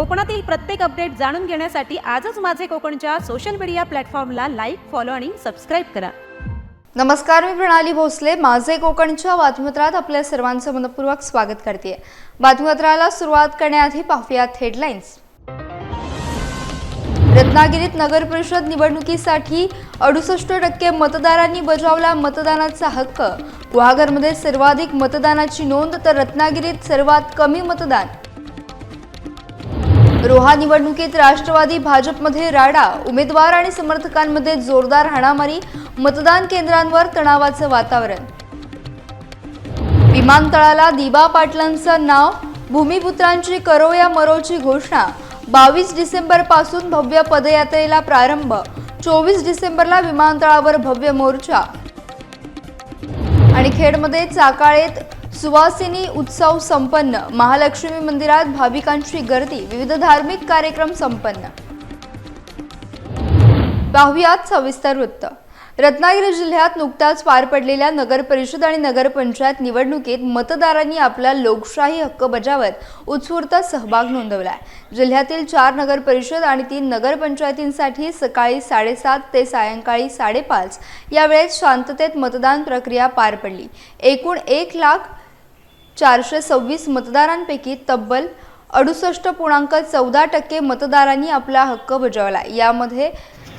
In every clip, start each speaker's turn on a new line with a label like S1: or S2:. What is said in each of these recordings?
S1: कोकणातील प्रत्येक अपडेट जाणून घेण्यासाठी आजच माझे कोकणच्या सोशल मीडिया प्लॅटफॉर्मला लाईक फॉलो आणि सबस्क्राईब करा.
S2: नमस्कार मी प्रणाली भोसले. माझे कोकणच्या बातमीपत्रात आपल्या सर्वांचं मनपूर्वक स्वागत करते. बातमीपत्राला सुरुवात करण्याआधी पाहूयात हेडलाईन्स रत्नागिरीत नगर परिषद निवडणुकीसाठी अडुसष्ट टक्के मतदारांनी बजावला मतदानाचा हक्क. गुहागरमध्ये सर्वाधिक मतदानाची नोंद तर रत्नागिरीत सर्वात कमी मतदान. रोहा निवडणुकीत राष्ट्रवादी भाजपमध्ये राडा उमेदवार आणि समर्थकांमध्ये जोरदार हाणामारी मतदान केंद्रांवर तणावाचं वातावरण. विमानतळाला दिबा पाटलांचं नाव भूमिपुत्रांची करो या मरोची घोषणा बावीस डिसेंबरपासून भव्य पदयात्रेला प्रारंभ चोवीस डिसेंबरला विमानतळावर भव्य मोर्चा. आणि खेडमध्ये चाकाळेत सुवासिनी उत्सव संपन्न. महालक्ष्मी मंदिरात भाविकांची गर्दी. विविध धार्मिक कार्यक्रम संपन्न. पाहुयात सविस्तर वृत्त. रत्नागिरी जिल्ह्यात नुकत्याच पार पडलेल्या नगर परिषद आणि नगरपंचायत निवडणुकीत मतदारांनी आपला लोकशाही हक्क बजावत उत्स्फूर्त सहभाग नोंदवला जिल्ह्यातील चार नगर परिषद आणि तीन नगरपंचायतींसाठी सकाळी साडेसात ते सायंकाळी साडेपाच या वेळेत शांततेत मतदान प्रक्रिया पार पडली. एकूण एक लाख चारशे सव्वीस मतदारांपैकी तब्बल अडुसष्ट पूर्णांक चौदा टक्के मतदारांनी आपला हक्क बजावला यामध्ये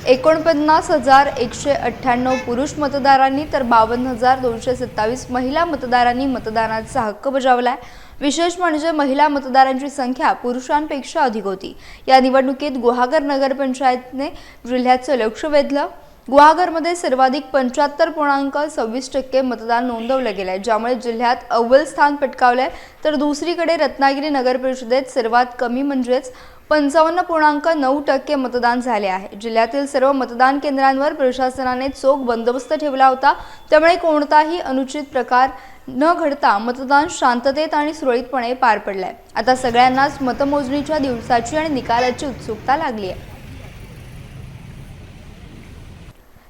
S2: एकोणपन्नास हजार एकशे अठ्ठ्याण्णव पुरुष मतदारांनी तर बावन्न हजार दोनशे सत्तावीस महिला मतदारांनी मतदानाचा हक्क बजावलाय. विशेष म्हणजे महिला मतदारांची संख्या पुरुषांपेक्षा अधिक होती. या निवडणुकीत गुहागर नगरपंचायतने जिल्ह्याचं लक्ष वेधलं. गुहागरमध्ये सर्वाधिक पंच्याहत्तर पूर्णांक सव्वीस टक्के मतदान नोंदवलं गेलं आहे ज्यामुळे जिल्ह्यात अव्वल स्थान पटकावलं आहे तर दुसरीकडे रत्नागिरी नगर परिषदेत सर्वात कमी म्हणजेच पंचावन्न पूर्णांक नऊ टक्के मतदान झाले आहे. जिल्ह्यातील सर्व मतदान केंद्रांवर प्रशासनाने चोख बंदोबस्त ठेवला होता. त्यामुळे कोणताही अनुचित प्रकार न घडता मतदान शांततेत आणि सुरळीतपणे पार पडलंय. आता सगळ्यांनाच मतमोजणीच्या दिवसाची आणि निकालाची उत्सुकता लागली आहे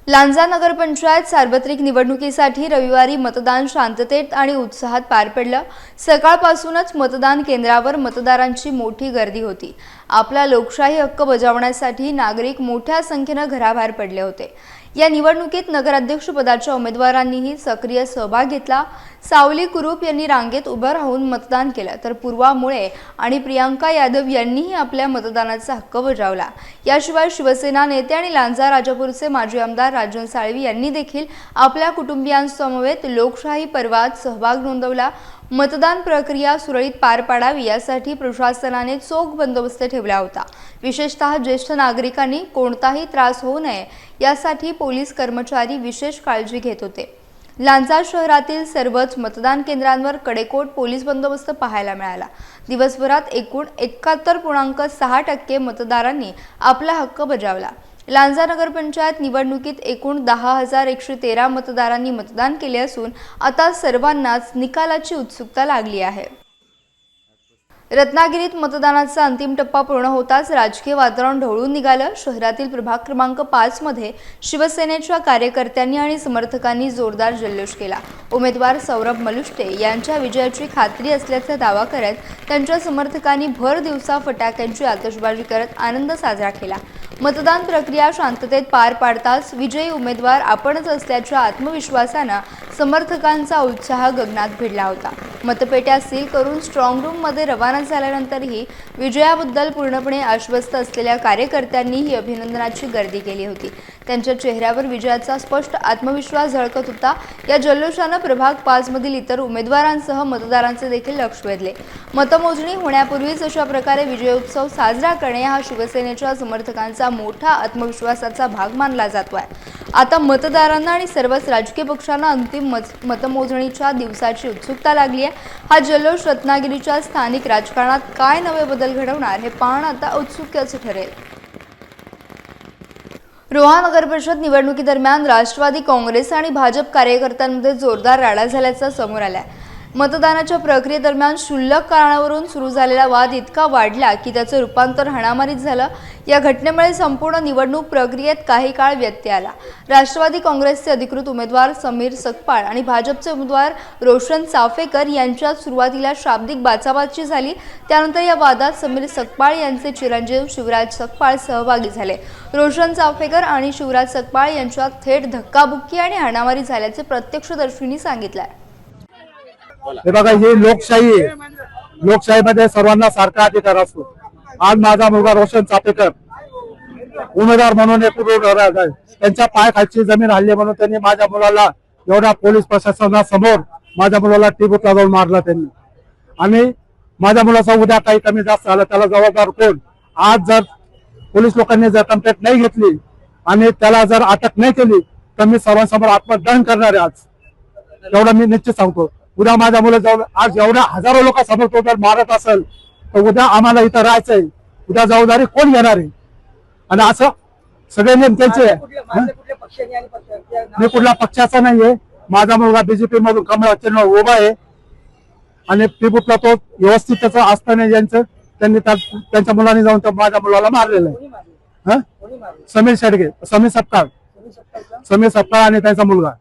S2: लांजा नगरपंचायत सार्वत्रिक निवडणुकीसाठी रविवारी मतदान शांततेत आणि उत्साहात पार पडलं. सकाळपासूनच मतदान केंद्रावर मतदारांची मोठी गर्दी होती. आपला लोकशाही हक्क बजावण्यासाठी नागरिक मोठ्या संख्येनं घराबाहेर पडले होते. या निवडणुकीत नगराध्यक्षपदाच्या उमेदवारांनीही सक्रिय सहभाग घेतला. सावली कुरूप यांनी रांगेत उभं राहून मतदान केलं. तर पूर्वा मुळे आणि प्रियांका यादव यांनीही आपल्या मतदानाचा हक्क बजावला. याशिवाय शिवसेना नेते आणि लांजा राजापूरचे माजी आमदार राजन साळवी यांनी देखील आपल्या कुटुंबियांसमवेत लोकशाही पर्वात सहभाग नोंदवला. मतदान प्रक्रिया सुरळीत पार पाडावी यासाठी प्रशासनाने चोख बंदोबस्त ठेवला होता. विशेषतः ज्येष्ठ नागरिकांनी कोणताही त्रास होऊ नये यासाठी पोलीस कर्मचारी विशेष काळजी घेत होते. लांजा शहरातील सर्वच मतदान केंद्रांवर कडेकोट पोलीस बंदोबस्त पाहायला मिळाला. दिवसभरात एकूण एकाहत्तर पूर्णांक सहा टक्के मतदारांनी आपला हक्क बजावला. लांजा नगरपंचायत निवडणुकीत एकूण दहा हजार एकशे तेरा मतदारांनी मतदान केले असून आता सर्वांनाच निकालाची उत्सुकता लागली आहे. रत्नागिरीत मतदानाचा अंतिम टप्पा पूर्ण होताच राजकीय वातावरण ढवळून निघालं. शहरातील प्रभाग क्रमांक पाच मध्ये शिवसेनेच्या कार्यकर्त्यांनी आणि समर्थकांनी जोरदार जल्लोष केला. उमेदवार सौरभ मलुष्टे यांच्या विजयाची खात्री असल्याचा दावा करत त्यांच्या समर्थकांनी भर दिवसा फटाक्यांची आतषबाजी करत आनंद साजरा केला. मतदान प्रक्रिया शांततेत पार पाडताच विजयी उमेदवार आपणच असल्याच्या आत्मविश्वासानं समर्थकांचा उत्साह गगनात भिडला होता. मतपेट्या सील करून स्ट्रॉंग रूममध्ये रवाना झाल्यानंतरही विजयाबद्दल पूर्णपणे आश्वस्त असलेल्या कार्यकर्त्यांनी ही अभिनंदनाची गर्दी केली होती. त्यांच्या चेहऱ्यावर विजयाचा स्पष्ट आत्मविश्वास झळकत होता. या जल्लोषानं प्रभाग पाचमधील इतर उमेदवारांसह मतदारांचे देखील लक्ष वेधले. मतमोजणी होण्यापूर्वीच अशा प्रकारे विजयोत्सव साजरा करणे हा शिवसेनेच्या समर्थकांचा मोठा आत्मविश्वासाचा भाग मानला जातो आहे आता मतदारांना आणि सर्वच राजकीय पक्षांना अंतिम मत मतमोजणीच्या दिवसाची उत्सुकता लागली आहे हा जल्लोष रत्नागिरीच्या स्थानिक राजकारणात काय नवे बदल घडवणार हे पाहणं आता उत्सुक्याचं ठरेल. रोहा नगरपरिषद निवडणुकीदरम्यान राष्ट्रवादी काँग्रेस आणि भाजप कार्यकर्त्यांमध्ये जोरदार राडा झाल्याचं समोर आलाय. मतदानाच्या प्रक्रियेदरम्यान क्षुल्लक कारणावरून सुरू झालेला वाद इतका वाढला की त्याचं रूपांतर हाणामारीत झालं. या घटनेमुळे संपूर्ण निवडणूक प्रक्रियेत काही काळ व्यत्यय आला. राष्ट्रवादी काँग्रेसचे अधिकृत उमेदवार समीर सकपाळ आणि भाजपचे उमेदवार रोशन चाफेकर यांच्यात सुरुवातीला शाब्दिक बाचाबाची झाली. त्यानंतर या वादात समीर सकपाळ यांचे चिरंजीव शिवराज सकपाळ सहभागी झाले. रोशन चाफेकर आणि शिवराज सकपाळ यांच्यात थेट धक्काबुक्की आणि हाणामारी झाल्याचे प्रत्यक्षदर्शींनी सांगितलं आहे
S3: हे बघा ही लोकशाही आहे. लोकशाहीमध्ये सर्वांना सारखा अधिकार असतो. आज माझा मुलगा रोशन चापेकर उमेदवार म्हणून एक उभे राहत आहे. त्यांच्या पायाखालची जमीन हल्ली म्हणून त्यांनी माझ्या मुलाला एवढ्या पोलीस प्रशासनासमोर माझ्या मुलाला टिबूतला जाऊन मारला त्यांनी. आणि माझ्या मुलाचा उद्या काही कमी जास्त झालं त्याला जबाबदार कोण? आज जर पोलीस लोकांनी जर कंप्लेंट नाही घेतली आणि त्याला जर अटक नाही केली तर मी सर्वांसमोर आत्मदहन करणार आहे आज. एवढं मी निश्चित सांगतो. उद्या माझ्या मुलं जाऊन आज एवढ्या हजारो लोकांसमोर जर मारत असेल तर उद्या आम्हाला इथं राहायचंय. उद्या जबाबदारी कोण घेणार आहे? आणि असं सगळे नेम त्यांचे. हं? मी कुठल्या पक्षाचा नाहीये. माझा मुलगा बीजेपी मधून कमळ चिन्ह उभा आहे. आणि पिबुतला तो व्यवस्थित त्याचं असताना ज्यांचं. त्यांनी त्या- त्यांच्या मुलांनी जाऊन माझ्या मुलाला मारलेलं आहे. हं? समीर शेडगे समीर सपकाळ. समीर सपकाळ आणि त्यांचा मुलगा.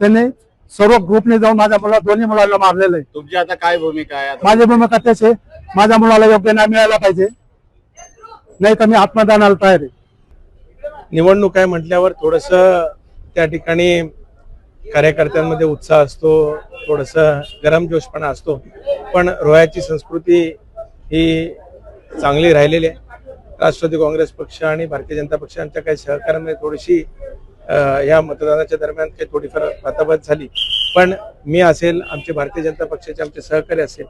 S3: त्यांनी सर्व ग्रुपने जाऊन माझ्या मुला दोन्ही मुलाला मारलेलं आहे.
S4: तुमची आता काय भूमिका आहे? आता
S3: माझी भूमिका त्याच आहे. माझ्या मुलाला योग्य न्याय मिळाला पाहिजे. नाही तर मी आत्मदानाला तयार आहे.
S5: निवडणूक आहे म्हटल्यावर थोडस त्या ठिकाणी कार्यकर्त्यांमध्ये उत्साह असतो थोडस गरमजोशपणा असतो. पण रोह्याची संस्कृती ही चांगली राहिलेली आहे. राष्ट्रवादी काँग्रेस पक्ष आणि भारतीय जनता पक्षांच्या काही सहकार्यामध्ये थोडीशी या मतदानाच्या दरम्यान काही थोडीफार वातावत झाली. पण मी असेल आमचे भारतीय जनता पक्षाचे आमचे सहकारी असेल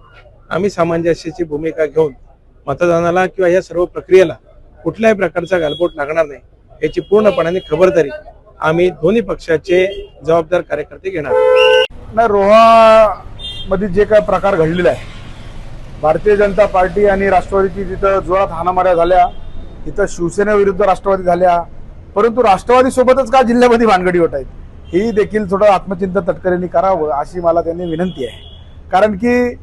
S5: आम्ही सामंजस्याची भूमिका घेऊन मतदानाला किंवा या सर्व प्रक्रियेला कुठल्याही प्रकारचा गालबोट लागणार नाही याची पूर्णपणाने खबरदारी आम्ही दोन्ही पक्षाचे जबाबदार कार्यकर्ते घेणार
S6: ना रोहा मध्ये जे काय प्रकार घडलेला आहे भारतीय जनता पार्टी आणि राष्ट्रवादीची तिथं जोरात हाणामाऱ्या झाल्या तिथं शिवसेनेविरुद्ध राष्ट्रवादी झाल्या परंतु राष्ट्रवादी सोबतच का जिल्ह्यामध्ये भानगडी होत आहेत ही देखील थोडं आत्मचिंतन तटकरेंनी करावं अशी मला त्यांनी विनंती आहे. कारण की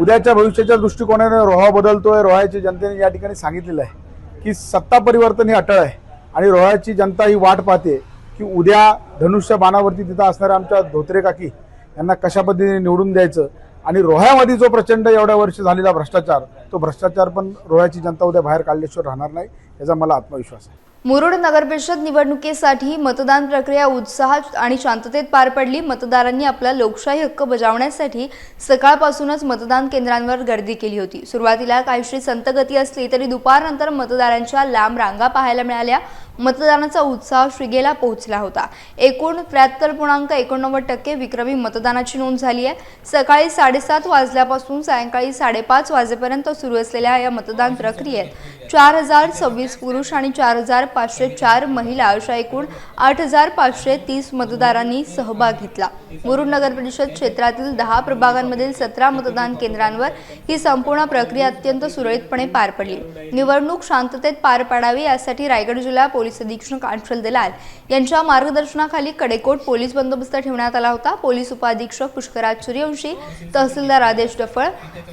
S6: उद्याच्या भविष्याच्या दृष्टिकोनाने रोहा बदलतोय रोहाची जनतेने या ठिकाणी सांगितलेलं आहे की सत्ता परिवर्तन हे अटळ आहे आणि रोहाची जनता ही वाट पाहते की उद्या धनुष्य बाणावरती तिथं असणाऱ्या आमच्या धोत्रे काकी यांना कशा पद्धतीने निवडून द्यायचं? आणि रोह्यामध्ये जो प्रचंड एवढ्या वर्ष झालेला भ्रष्टाचार तो भ्रष्टाचार पण रोह्याची जनता उद्या बाहेर काढल्याशिवाय राहणार नाही याचा मला आत्मविश्वास आहे.
S2: मुरुड नगरपरिषद निवडणुकीसाठी मतदान प्रक्रिया उत्साहात आणि शांततेत पार पडली. मतदारांनी आपला लोकशाही हक्क बजावण्यासाठी सकाळपासूनच मतदान केंद्रांवर गर्दी केली होती. सुरुवातीला काहीशी संतगती असली तरी दुपारनंतर मतदारांच्या लांब रांगा पाहायला मिळाल्या. मतदानाचा उत्साह श्रीगेला पोहोचला होता. एकूण त्र्याहत्तर पूर्णांक एकोणनव्वद टक्के विक्रमी मतदानाची नोंद झाली आहे. सकाळी साडेसात वाजल्यापासून सायंकाळी साडेपाच वाजेपर्यंत सुरू असलेल्या या मतदान प्रक्रियेत चार हजार सव्वीस पुरुष आणि चार हजार पाचशे चार महिला अशा एकूण आठ हजार पाचशे तीस मतदारांनी सहभाग घेतला. मुरुड नगर परिषद क्षेत्रातील दहा प्रभागांमधील सतरा मतदान केंद्रांवर ही संपूर्ण प्रक्रिया अत्यंत सुरळीतपणे पार पडली. निवडणूक शांततेत पार पाडावी यासाठी रायगड जिल्हा पोलीस अधीक्षक आंचल दलाल यांच्या मार्गदर्शनाखाली कडेकोट पोलीस बंदोबस्त ठेवण्यात आला होता. पोलीस उपाधीक्षक पुष्कराज सूर्यवंशी तहसीलदार आदेश डफळ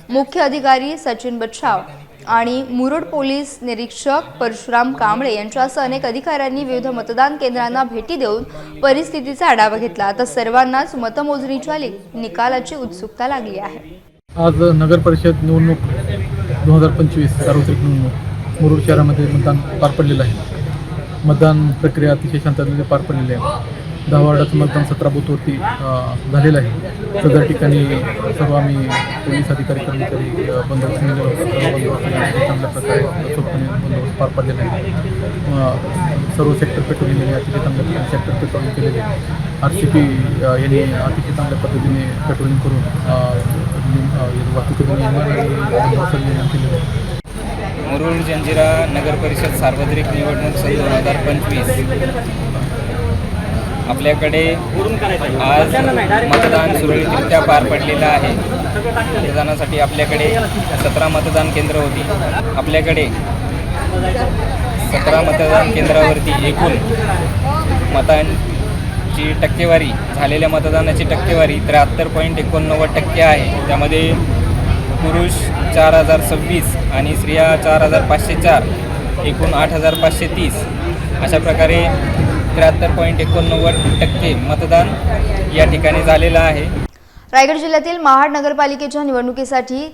S2: मुख्य अधिकारी सचिन बच्छाव आणि मुरुड पोलीस निरीक्षक परशुराम कांबळे यांच्यासह अनेक अधिकाऱ्यांनी विविध मतदान केंद्रांना भेटी देऊन परिस्थितीचा आढावा घेतला. तर सर्वांनाच मतमोजणीच्या निकालाची उत्सुकता लागली आहे.
S7: आज नगर परिषद निवडणूक दोन हजार पंचवीस सार्वत्रिक निवडणूक मुरुड शहरामध्ये मतदान पार पडलेलं आहे. मतदान प्रक्रिया अतिशय शांततेने पार पडलेली आहे. दहा वार्डाचं मतदान सतरा बूथवरती झालेलं आहे. सदर ठिकाणी सर्व आम्ही पोलीस अधिकारी कर्मचारी बंदोबस्त बंदोबस्त चांगल्या प्रकारे चोखपणे बंदोबस्त पार पडलेला आहे. सर्व सेक्टर पेट्रोलिंग यांनी अतिशय चांगल्या प्रकारे सेक्टर पेट्रोलिंग केलेले आर सी पी यांनी अतिशय चांगल्या पद्धतीने पेट्रोलिंग करून अ, अ, वाहतुकीचे नियमन आणि केलेले आहे.
S8: मुरुड जंजिरा नगर परिषद सार्वत्रिक निवडणूक सन दोन हजार पंचवीस. आपल्याकडे आज मतदान सुरळीतरित्या पार पडलेलं आहे. मतदानासाठी आपल्याकडे सतरा मतदान केंद्र होती. आपल्याकडे सतरा मतदान केंद्रावरती एकूण मतां ची टक्केवारी झालेल्या मतदानाची टक्केवारी त्र्याहत्तर पॉईंट एकोणनव्वद टक्के आहे. त्यामध्ये पुरुष चार हजार सव्वीस आणि स्त्रिया चार हजार पाचशे चार एकूण आठ हजार पाचशे तीस. अशा प्रकारे त्र्याहत्तर पॉईंट एकोणनव्वद टक्के मतदान या ठिकाणी झालेलं आहे.
S2: रायगड जिल्ह्यातील महाड नगरपालिकेच्या निवडणुकीसाठी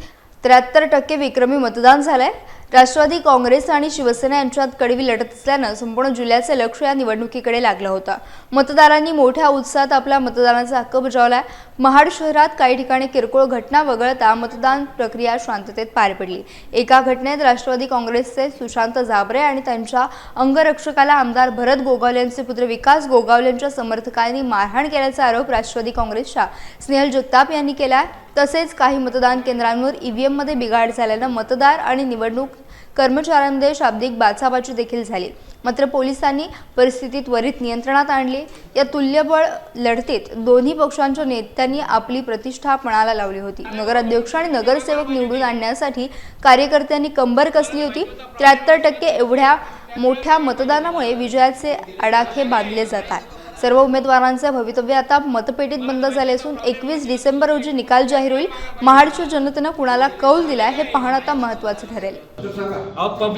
S2: त्र्याहत्तर टक्के विक्रमी मतदान झालं आहे राष्ट्रवादी काँग्रेस आणि शिवसेना यांच्यात कडवी लढत असल्यानं संपूर्ण जिल्ह्याचे लक्ष या निवडणुकीकडे लागलं होतं. मतदारांनी मोठ्या उत्साहात आपला मतदानाचा हक्क बजावलाय. महाड शहरात काही ठिकाणी किरकोळ घटना वगळता मतदान प्रक्रिया शांततेत पार पडली. एका घटनेत राष्ट्रवादी काँग्रेसचे सुशांत जाबरे आणि त्यांच्या अंगरक्षकाला आमदार भरत गोगावले यांचे पुत्र विकास गोगावले यांच्या समर्थकांनी मारहाण केल्याचा आरोप राष्ट्रवादी काँग्रेसच्या स्नेहल जगताप यांनी केला आहे तसेच काही मतदान केंद्रांवर ईव्हीएममध्ये बिघाड झाल्यानं मतदार आणि निवडणूक कर्मचाऱ्यांमध्ये शाब्दिक बाचाबाची देखील झाली. मात्र पोलिसांनी परिस्थिती त्वरित नियंत्रणात आणली. या तुल्यबळ लढतीत दोन्ही पक्षांच्या नेत्यांनी आपली प्रतिष्ठा पणाला लावली होती. नगराध्यक्ष आणि नगरसेवक निवडून आणण्यासाठी कार्यकर्त्यांनी कंबर कसली होती? त्र्याहत्तर टक्के एवढ्या मोठ्या मतदानामुळे विजयाचे आडाखे बांधले जातात. सर्व उमेदवारांचे भवितव्य आता मतपेटीत बंद झाले असून एकवीस डिसेंबर रोजी निकाल जाहीर होईल. महाडच्या जनतेनं कुणाला कौल दिलाय हे पाहणं आता महत्त्वाचं ठरेल.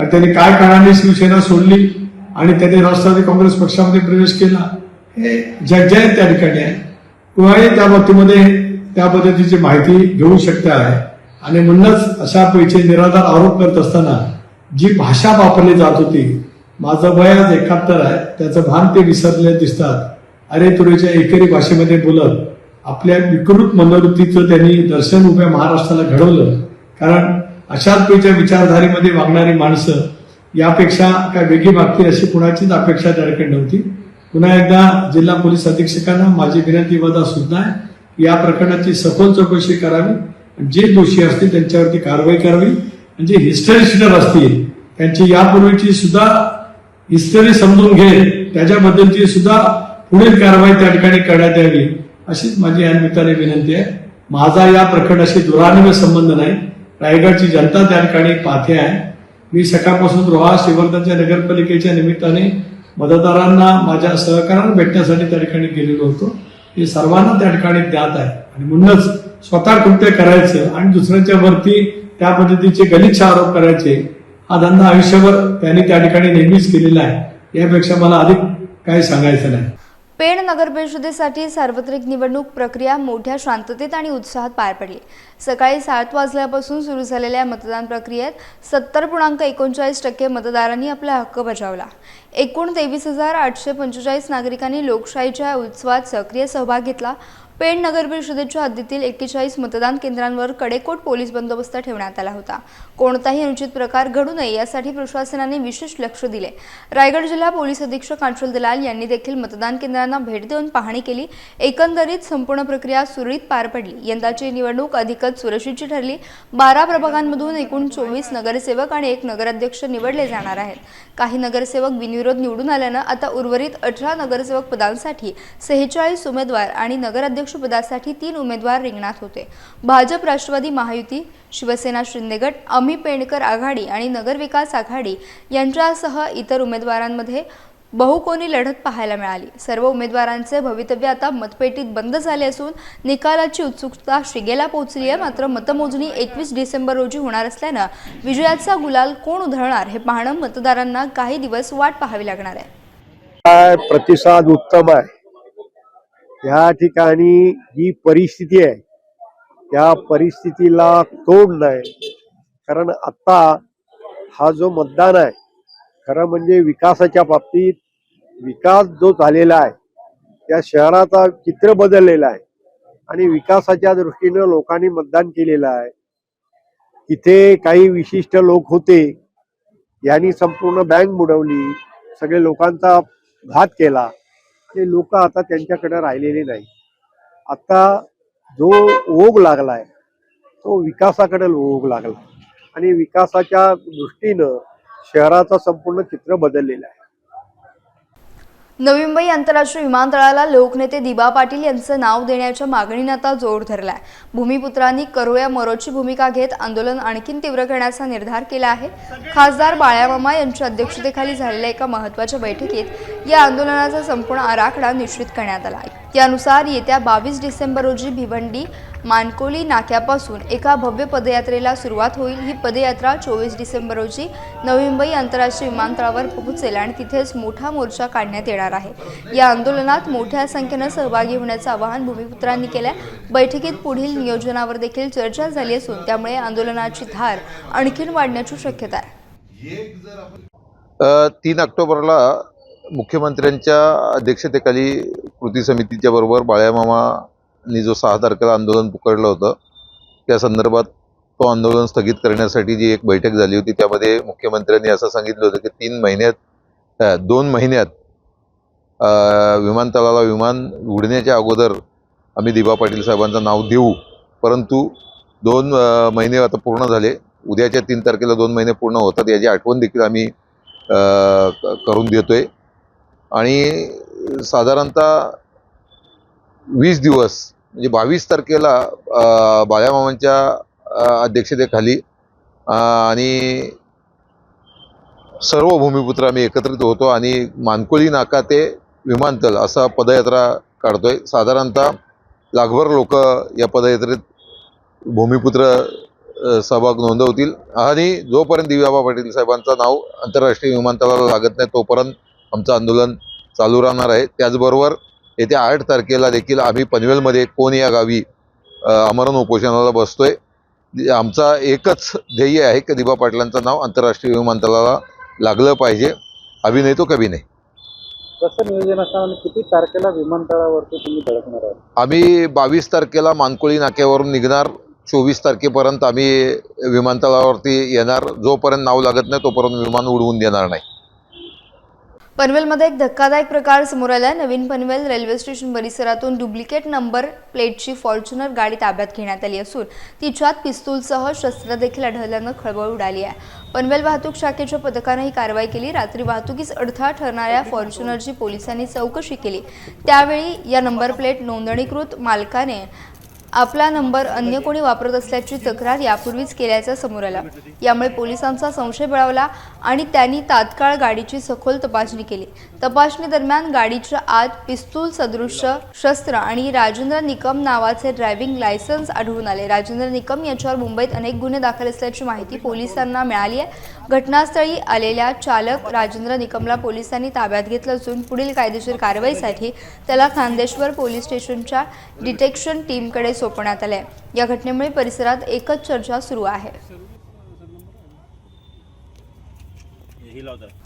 S9: त्यांनी काय कारणाने शिवसेना सोडली आणि त्यांनी राष्ट्रवादी काँग्रेस पक्षामध्ये प्रवेश केला. हे जग आहेत त्या ठिकाणी आहे. कुणाही त्या बाबतीमध्ये त्या पद्धतीची माहिती घेऊ शकते आहे. आणि म्हणूनच अशा पैसे निराधार आरोप करत असताना जी भाषा वापरली जात होती माझं वय आज एकाहत्तर आहे. त्याचं भान ते विसरले दिसतात. अरे तुरेच्या एकेरी भाषेमध्ये बोलत आपल्या विकृत मनोवृत्तीचं त्यांनी दर्शन उभ्या महाराष्ट्राला घडवलं. कारण अशाच पैच्या विचारधारेमध्ये वागणारी माणसं यापेक्षा काय वेगळी मागतील अशी कुणाचीच अपेक्षा त्याकडे नव्हती. पुन्हा एकदा जिल्हा पोलीस अधीक्षकांना माझी विनंती वदा सुद्धा आहे. या प्रकरणाची सखोल चौकशी करावी. जे दोषी असतील त्यांच्यावरती कारवाई करावी. म्हणजे जे हिस्टरी असतील. त्यांची यापूर्वीची सुद्धा हिस्टरी समजून घेत त्याच्याबद्दलची सुद्धा पुढील कारवाई त्या ठिकाणी करण्यात यावी अशीच माझी या निमित्ताने विनंती आहे. माझा या प्रकरणाशी दुरान्वय संबंध नाही. रायगडची जनता त्या ठिकाणी पाथे आहे. मी सकाळपासून रोहा श्रीवर्धनच्या नगरपालिकेच्या निमित्ताने मतदारांना माझ्या सहकारांना भेटण्यासाठी त्या ठिकाणी गेलेलो होतो. हे सर्वांना त्या ठिकाणी ज्ञात आहे. आणि म्हणूनच स्वतः कृत्य करायचं आणि दुसऱ्याच्या वरती त्या पद्धतीचे गलिच्छ आरोप करायचे हा धंदा आयुष्यभर त्यांनी त्या ठिकाणी नेहमीच केलेला आहे. यापेक्षा मला अधिक काही सांगायचं नाही.
S2: पेण नगर परिषदेसाठी सार्वत्रिक निवडणूक प्रक्रिया मोठ्या शांततेत आणि उत्साहात पार पडली. सकाळी सात वाजल्यापासून सुरू झालेल्या मतदान प्रक्रियेत सत्तर पूर्णांक एकोणचाळीस टक्के मतदारांनी आपला हक्क बजावला. एकूण तेवीस हजार आठशे पंचेचाळीस नागरिकांनी लोकशाहीच्या उत्सवात सक्रिय सहभाग घेतला. पेण नगर परिषदेच्या हद्दीतील एक्केचाळीस मतदान केंद्रांवर कडेकोट पोलीस बंदोबस्त ठेवण्यात आला होता. कोणताही अनुचित प्रकार घडू नये यासाठी प्रशासनाने विशेष लक्ष दिले. रायगड जिल्हा पोलीस अधीक्षक अंशुल दलाल यांनी देखील मतदान केंद्रांना भेट देऊन पाहणी केली. एकंदरीत संपूर्ण प्रक्रिया सुरळीत पार पडली. यंदाची निवडणूक अधिकच सुरक्षितची ठरली. बारा प्रभागांमधून एकूण चोवीस नगरसेवक आणि एक नगराध्यक्ष निवडले जाणार आहेत. काही नगरसेवक बिनविरोध निवडून आल्यानं आता उर्वरित अठरा नगरसेवक पदांसाठी सेहेचाळीस उमेदवार आणि नगराध्यक्ष पदासाठी तीन उमेदवार रिंगणात होते. भाजप राष्ट्रवादी महायुती शिवसेना शिंदेगट अमी पेंडकर आघाडी आणि नगरविकास आघाडी यांच्यासह इतर उमेदवारांमध्ये बहुकोनी लढत पाहायला मिळाली. सर्व उमेदवारांचे भवितव्य आता मतपेटीत बंद झाले असून निकालाची उत्सुकता शिगेला पोहोचली आहे. मात्र मतमोजणी एकवीस डिसेंबर रोजी होणार असल्यानं विजयाचा गुलाल कोण उधळणार हे पाहणं मतदारांना काही दिवस वाट पाहावी लागणार आहे.
S10: काय प्रतिसाद उत्तम आहे? या ठिकाणी ही परिस्थिती आहे या परिस्थितीला तोड नाही. कारण आत्ता हा जो मतदान आहे खरं म्हणजे विकासाच्या बाबतीत विकास जो झालेला आहे त्या शहराचा चित्र बदललेला आहे आणि विकासाच्या दृष्टीनं लोकांनी मतदान केलेलं आहे. इथे काही विशिष्ट लोक होते यांनी संपूर्ण बँक बुडवली सगळे लोकांचा घात केला. ते लोक आता त्यांच्याकडे राहिलेले नाही आता जो ओघ लागलाय तो विकासाकडे ओघ लागला. आणि विकासाच्या दृष्टीनं शहराचं संपूर्ण चित्र बदललेलं आहे.
S2: नवी मुंबई आंतरराष्ट्रीय विमानतळाला लोकनेते दिबा पाटील यांचं नाव देण्याच्या मागणीने आता जोर धरलाय. भूमिपुत्रांनी करो या मरोची भूमिका घेत आंदोलन आणखीन तीव्र करण्याचा निर्धार केला आहे. खासदार बाळ्यामामा यांच्या अध्यक्षतेखाली झालेल्या एका महत्त्वाच्या बैठकीत या आंदोलनाचा संपूर्ण आराखडा निश्चित करण्यात आला. आहे यानुसार येत्या बावीस डिसेंबर रोजी भिवंडी मानकोली नाक्यापासून एका भव्य पदयात्रेला सुरुवात होईल. ही पदयात्रा चोवीस डिसेंबर रोजी नवी मुंबई आंतरराष्ट्रीय विमानतळावर पोहोचेल आणि तिथेच मोठा मोर्चा काढण्यात येणार आहे. या आंदोलनात मोठ्या संख्येनं सहभागी होण्याचं आवाहन भूमिपुत्रांनी केलं बैठकीत पुढील नियोजनावर देखील चर्चा झाली असून त्यामुळे आंदोलनाची धार आणखीन वाढण्याची शक्यता आहे.
S11: तीन ऑक्टोबरला मुख्यमंत्र्यांच्या अध्यक्षतेखाली कृती समितीच्या बरोबर बाळ्यामामांनी जो सहा तारखेला आंदोलन पुकारलं होतं त्या संदर्भात तो आंदोलन स्थगित करण्यासाठी जी एक बैठक झाली होती त्यामध्ये मुख्यमंत्र्यांनी असं सांगितलं होतं की तीन महिन्यात दोन महिन्यात विमानतळाला विमान उडण्याच्या अगोदर आम्ही दिबा पाटील साहेबांचं नाव देऊ. परंतु दोन महिने आता पूर्ण झाले. उद्याच्या तीन तारखेला दोन महिने पूर्ण होतात. याची आठवण देखील आम्ही करून क- करून आणि साधारणतः वीस दिवस म्हणजे बावीस तारखेला बाळ्यामामांच्या अध्यक्षतेखाली आणि सर्व भूमिपुत्र आम्ही एकत्रित होतो आणि मानकोली नाका ते विमानतळ असा पदयात्रा काढतोय. साधारणतः लाखभर लोक या पदयात्रेत भूमिपुत्र सहभाग नोंदवतील. आणि जोपर्यंत दिव्याबा पाटील साहेबांचं नाव आंतरराष्ट्रीय विमानतळाला लागत नाही तोपर्यंत आमचं आंदोलन चालू राहणार आहे. त्याचबरोबर येत्या आठ तारखेला देखील आम्ही पनवेलमध्ये कोण या गावी आमरण उपोषणाला बसतोय? आमचा एकच ध्येय आहे की दिबा पाटलांचं नाव आंतरराष्ट्रीय विमानतळाला लागलं पाहिजे. अभि नाही तो कभी नाही.
S12: कसं नियोजन असणार आणि किती तारखेला विमानतळावरती तुम्ही धडकणार आहात?
S11: आम्ही बावीस तारखेला मानकोळी नाक्यावरून निघणार. चोवीस तारखेपर्यंत आम्ही विमानतळावरती येणार. जोपर्यंत नाव लागत नाही तोपर्यंत विमान उडवून देणार नाही.
S2: पनवेलमध्ये एक धक्कादायक प्रकार समोर आला. नवीन पनवेल रेल्वे स्टेशन परिसरातून डुप्लिकेट नंबर प्लेटची फॉर्च्युनर गाडी ताब्यात घेण्यात आली असून तिच्यात पिस्तूलसह शस्त्र देखील आढळल्यानं खळबळ उडाली आहे. पनवेल वाहतूक शाखेच्या पथकानं ही कारवाई केली. रात्री वाहतुकीस अडथळा ठरणाऱ्या फॉर्च्युनरची पोलिसांनी चौकशी केली. त्यावेळी या नंबर प्लेट नोंदणीकृत मालकाने आपला नंबर अन्य कोणी वापरत असल्याची तक्रार यापूर्वीच केल्याचं समोर आला. यामुळे पोलिसांचा संशय बळावला. आणि त्यांनी तात्काळ गाडीची सखोल तपासणी केली. तपासणी दरम्यान गाडीच्या आत पिस्तूल सदृश्य शस्त्र आणि राजेंद्र निकम नावाचे ड्रायव्हिंग लायसन्स आढळून आले. राजेंद्र निकम याच्यावर मुंबईत अनेक गुन्हे दाखल असल्याची माहिती पोलिसांना मिळाली आहे. घटनास्थळी आलेल्या चालक राजेंद्र निकमला पोलिसांनी ताब्यात घेतलं असून पुढील कायदेशीर कारवाईसाठी त्याला खांदेश्वर पोलीस स्टेशनच्या डिटेक्शन टीमकडे सोपवण्यात आले या घटनेमुळे परिसरात एकच चर्चा सुरू आहे.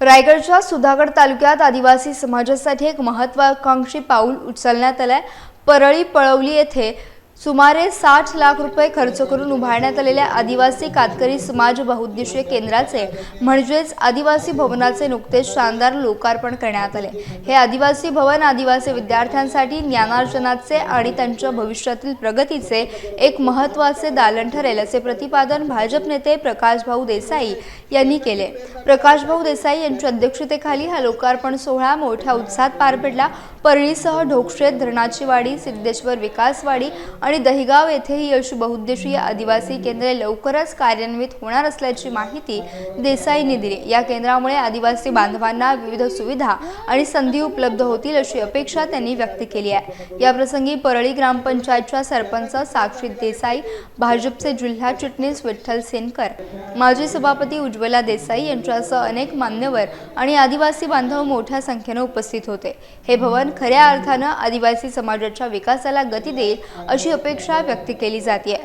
S2: रायगडच्या सुधागड तालुक्यात आदिवासी समाजासाठी एक महत्वाकांक्षी पाऊल उचलण्यात आलंय. परळी पळवली येथे सुमारे साठ लाख रुपये खर्च करून उभारण्यात आलेल्या आदिवासी कातकरी समाज बहुउद्देशीय केंद्राचे म्हणजेच आदिवासी भवनाचे नुकतेच शानदार लोकार्पण करण्यात आले. हे आदिवासी भवन आदिवासी विद्यार्थ्यांसाठी ज्ञानार्जनाचे आणि त्यांच्या भविष्यातील प्रगतीचे एक महत्त्वाचे दालन ठरेल असे प्रतिपादन भाजप नेते प्रकाशभाऊ देसाई यांनी केले. प्रकाशभाऊ देसाई यांच्या अध्यक्षतेखाली हा लोकार्पण सोहळा मोठ्या उत्साहात पार पडला. परळीसह ढोकशेत धरणाची वाडी सिद्धेश्वर विकासवाडी आणि दहिगाव येथेही अशी बहुउद्देशीय आदिवासी केंद्रे लवकरच कार्यान्वित होणार असल्याची माहिती देसाईंनी दिली. या केंद्रामुळे आदिवासी बांधवांना विविध सुविधा आणि संधी उपलब्ध होतील अशी अपेक्षा त्यांनी व्यक्त केली आहे. याप्रसंगी परळी ग्रामपंचायतच्या सरपंच साक्षी देसाई भाजपचे जिल्हा चिटणीस विठ्ठल सेनकर माजी सभापती उज्ज्वला देसाई यांच्यासह अनेक मान्यवर आणि आदिवासी बांधव मोठ्या संख्येनं उपस्थित होते. हे भवन खऱ्या अर्थानं आदिवासी समाजाच्या विकासाला गती देईल अशी अपेक्षा व्यक्त केली जाते.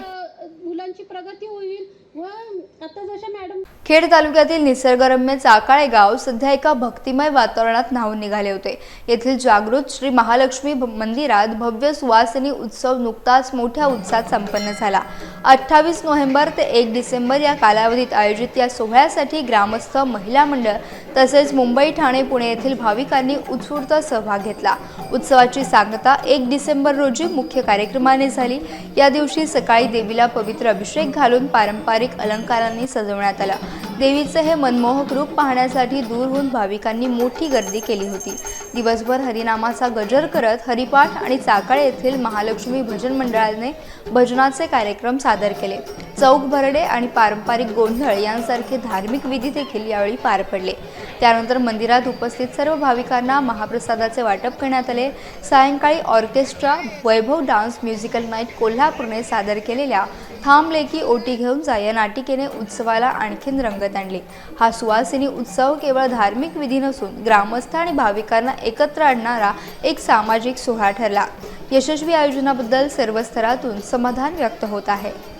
S13: मुलांची प्रगती होईल व
S2: खेड तालुक्यातील निसर्गरम्य चाकाळे गाव सध्या एका भक्तिमय वातावरणात न्हावून निघाले होते. येथील जागृत श्री महालक्ष्मी मंदिरात भव्य सुवासिनी उत्सव नुकताच मोठ्या उत्साहात संपन्न झाला. अठ्ठावीस नोव्हेंबर ते एक डिसेंबर या कालावधीत आयोजित या सोहळ्यासाठी ग्रामस्थ महिला मंडळ तसेच मुंबई ठाणे पुणे येथील भाविकांनी उत्स्फूर्त सहभाग घेतला. उत्सवाची सांगता एक डिसेंबर रोजी मुख्य कार्यक्रमाने झाली. या दिवशी सकाळी देवीला पवित्र अभिषेक घालून पारंपरिक फुलांनी सजवण्यात आला. देवीचे हे मनमोहक रूप पाहण्यासाठी दूरहून भाविकांनी मोठी गर्दी केली होती. दिवसभर हरिनामाचा गजर करत हरिपाठ आणि चाकाळे येथील महालक्ष्मी भजन मंडळाने भजनाचे कार्यक्रम सादर केले. चौक भरडे आणि पारंपरिक गोंधळ यांसारखे धार्मिक विधी देखील यावेळी पार पडले. त्यानंतर मंदिरात उपस्थित सर्व भाविकांना महाप्रसादाचे वाटप करण्यात आले. सायंकाळी orchestra Vaibhav dance musical night कोल्हापूरने सादर केलेल्या थांबलेकी ओटी घेऊन जा या नाटिकेने उत्सवाला आणखीन रंगत आणली. हा सुवासिनी उत्सव केवळ धार्मिक विधी नसून ग्रामस्थ आणि भाविकांना एकत्र आणणारा एक सामाजिक सोहळा ठरला. यशस्वी आयोजनाबद्दल सर्व स्तरातून समाधान व्यक्त होत आहे.